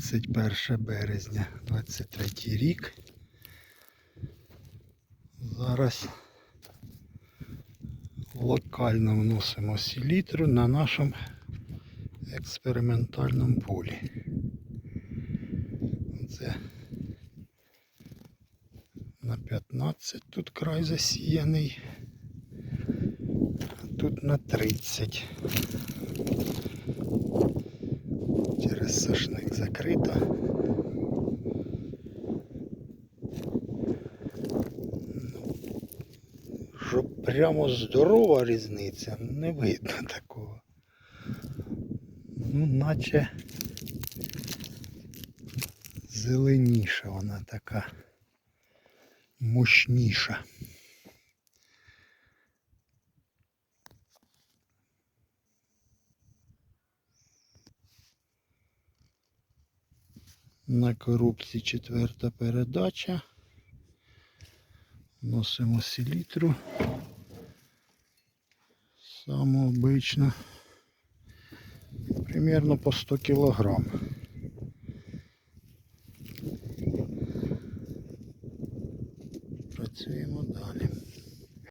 21 березня 23 рік. Зараз локально вносимо селітру на нашому експериментальному полі. Це на 15 тут край засіяний, а тут на 30. Сошник закрито. Ну, Щоб прямо здорова різниця, не видно такого. Ну, наче зеленіша вона така мощніша. На коробці четверта передача. Носимо селітру. Саму обичну. Примерно по 100 кілограм. Працюємо далі.